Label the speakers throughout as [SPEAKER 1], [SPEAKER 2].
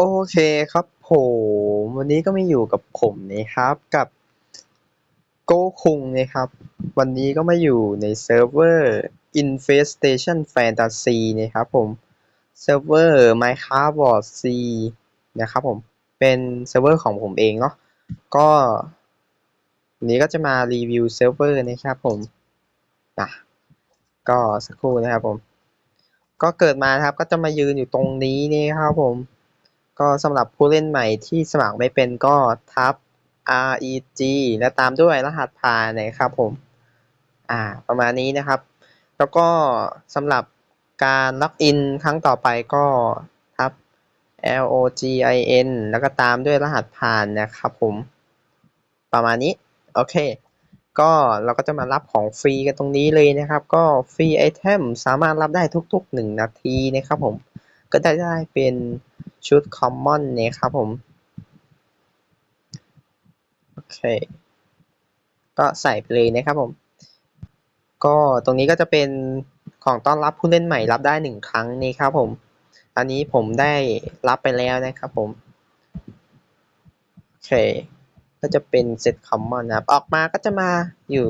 [SPEAKER 1] โอเคครับผม วันนี้ก็ไม่อยู่กับผมนะครับกับโกคุงนะครับ วันนี้ก็มาอยู่ในเซิร์ฟเวอร์ Infestation Fantasy นะครับผมเซิร์ฟเวอร์ Minecraft World C นะครับผมเป็นเซิร์ฟเวอร์ของผมเองเนาะก็วันนี้ก็จะมารีวิวเซิร์ฟเวอร์นะครับผมนะก็สักครู่นะครับผม ก็เกิดมาครับก็จะมายืนอยู่ตรงนี้นี่ครับผม ก็สำหรับผู้เล่นใหม่ที่สมัครไม่เป็นก็ทับ reg และตามด้วยรหัสผ่านนะครับผม อ่า ประมาณนี้นะครับ แล้วก็สำหรับการล็อกอินครั้งต่อไปก็ทับ login แล้วก็ตามด้วยรหัสผ่านนะครับผม ประมาณนี้ โอเค ก็เราก็จะมารับของฟรีกันตรงนี้เลยนะครับ ก็ฟรีไอเทมสามารถรับได้ทุกๆ 1 นาทีนะครับผม ก็จะได้เป็น ชุดคอมมอนนะครับผม โอเค ก็ใส่ไปเลยนะครับผม ก็ตรงนี้ก็จะเป็นของต้อนรับผู้เล่นใหม่รับได้หนึ่งครั้งนี่ครับผม อันนี้ผมได้รับไปแล้วนะครับผม โอเค ก็จะเป็นเซตคอมมอนนะครับ ออกมาก็จะมาอยู่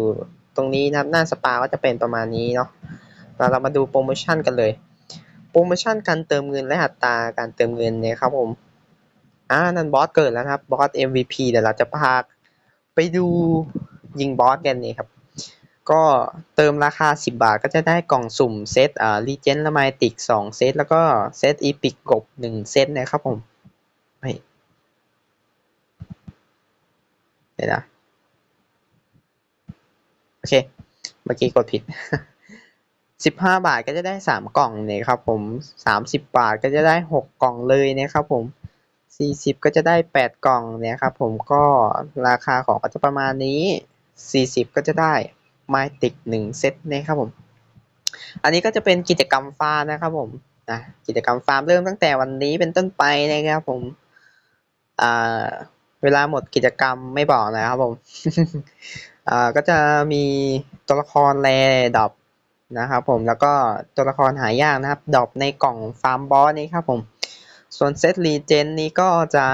[SPEAKER 1] ตรงนี้นะครับ หน้าสปาก็จะเป็นประมาณนี้เนาะเราเรามาดูโปรโมชั่นกันเลย รโมชั่นการเติมเงินและอัตราการเติมเงินเนี่ยครับผมอ่านั่นบอสเกิดแล้วครับบอส MVP เดี๋ยวเราจะพาไปดูยิงบอสกันนี่ครับก็เติมราคา 10 บาทก็จะได้กล่องสุ่มเซตอ่าลีเจนและไมติก2เซตแล้วก็เซตอีพิกกบ1เซตนะครับผมเฮ้ยเดี๋ยวนะ โอเค เมื่อกี้กดผิด สิบห้าบาทก็จะได้สามกล่องเนี่ยครับผมสามสิบบาทก็จะได้หกกล่องเลยนะครับผมสี่สิบก็จะได้แปดกล่องเนี่ยครับผมก็ราคาของก็จะประมาณนี้สี่สิบก็จะได้ไมติกหนึ่งเซตนะครับผม อันนี้ก็จะเป็นกิจกรรมฟาร์มนะครับผมนะกิจกรรมฟาร์มเริ่มตั้งแต่วันนี้เป็นต้นไปนะครับผมอ่าเวลาหมดกิจกรรมไม่บอกนะครับผมอ่าก็จะมีตัวละครแรดอบ นะครับผมแล้วก็ตัวละครหายากนะครับดรอปในกล่องฟาร์มบอสนี่ครับผม ส่วนเซตรีเจนนี้ก็จะ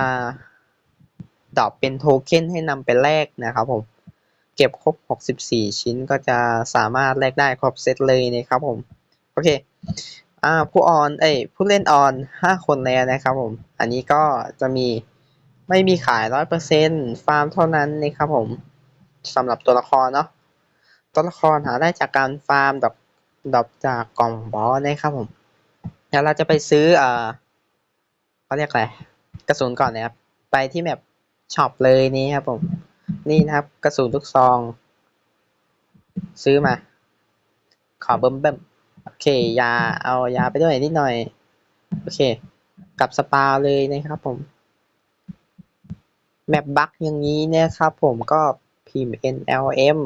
[SPEAKER 1] ดรอปเป็นโทเค็นให้นำไปแลกนะครับผม เก็บครบ 64 ชิ้นก็จะสามารถแลกได้ครบเซตเลยนะครับผม โอเคอ่าผู้ออนเอ้ยผู้เล่นออน 5 คนแล้วนะครับผม อันนี้ก็จะมีไม่มีขาย 100%ฟาร์มเท่านั้นนะครับผมสำหรับตัวละครเนาะตัวละครหาได้จากการฟาร์มดอก ดอกจากกล่องบอสนะครับผมเดี๋ยวเราจะไปซื้ออ่าเขาเรียกอะไรกระสุนก่อนนะครับ ไปที่แมปช็อปเลยนี่ครับผม นี่นะครับกระสุนทุกซอง ซื้อมา ขอเบิ่มเบิ่มโอเค ยา เอายาไปด้วยนิดหน่อย โอเค กับสปาเลยนะครับผม แมปบั๊กอย่างนี้นี่ยครับผมก็พิมพ์ NLM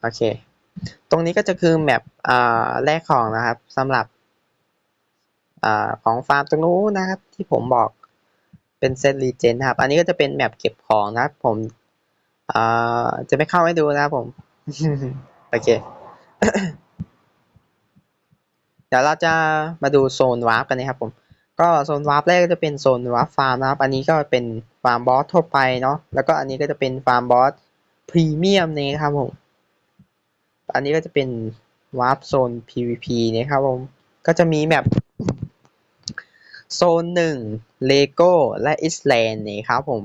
[SPEAKER 1] โอเค ตรงนี้ก็จะคือแมปอ่าแรกของนะครับสำหรับอ่าของฟาร์มตรงนู้นนะครับ ที่ผมบอกเป็นเซตรีเจนครับ อันนี้ก็จะเป็นแมปเก็บของนะครับ ผมอ่าจะไม่เข้าให้ดูนะครับผม โอเค เดี๋ยวเราจะมาดูโซนวาร์ปกันนะครับผม ก็โซนวาร์ปแรกก็จะเป็นโซนวาร์ปฟาร์มนะครับ อันนี้ก็เป็นฟาร์มบอสทั่วไปเนาะ แล้วก็อันนี้ก็จะเป็นฟาร์มบอสพรีเมียมนี่ครับผม อันนี้ก็จะเป็นวาร์ปโซน PVP นะครับผม ก็จะมีแมปโซนหนึ่งเลโก้และอิสแลนด์นี่ครับผม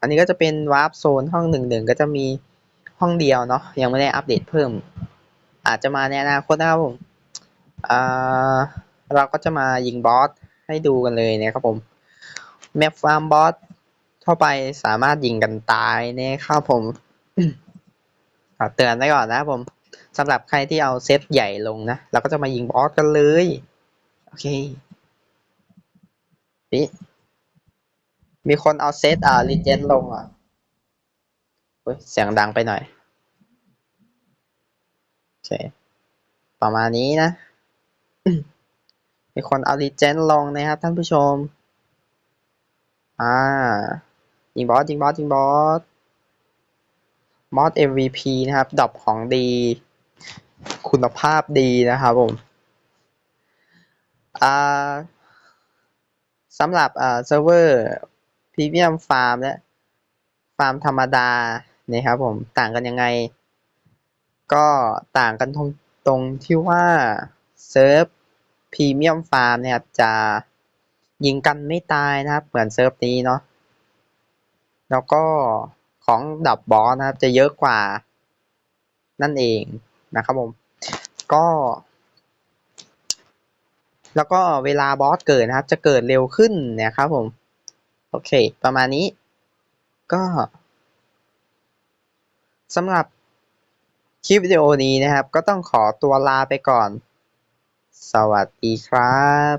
[SPEAKER 1] อันนี้ก็จะเป็นวาร์ปโซนห้องหนึ่งหนึ่งก็จะมีห้องเดียวเนาะยังไม่ได้อัปเดตเพิ่ม อาจจะมาในอนาคตนะครับผมเราก็จะมายิงบอสให้ดูกันเลยนะครับผมแมปฟาร์มบอสทั่วไปสามารถยิงกันตายนะครับผมขอเตือนไว้ก่อนนะครับผม สำหรับใครที่เอาเซตใหญ่ลงนะ เราก็จะมายิงบอสกันเลย โอเคนี่มีคนเอาเซตอ่าลีเจนลงอะเสียงดังไปหน่อย โอเค ประมาณนี้นะ มีคนเอาลีเจนลงนะครับท่านผู้ชม อ่า ยิงบอสยิงบอสยิงบอสมอส MVP นะครับดรอปของดี คุณภาพดีนะครับผมสำหรับเซิร์ฟเวอร์พรีเมียมฟาร์มและฟาร์มธรรมดาเนี่ยครับผมต่างกันยังไง ก็ต่างกันตรงตรงที่ว่าเซิร์ฟพรีเมียมฟาร์มเนี่ยครับจะยิงกันไม่ตายนะครับ เหมือนเซิร์ฟนี้เนาะแล้วก็ของดับบอสนะครับจะเยอะกว่านั่นเอง นะครับผม ก็ แล้วก็เวลาบอสเกิดนะครับ จะเกิดเร็วขึ้นนะครับผม โอเค ประมาณนี้ ก็สำหรับคลิปวิดีโอนี้นะครับ ก็ต้องขอตัวลาไปก่อน สวัสดีครับ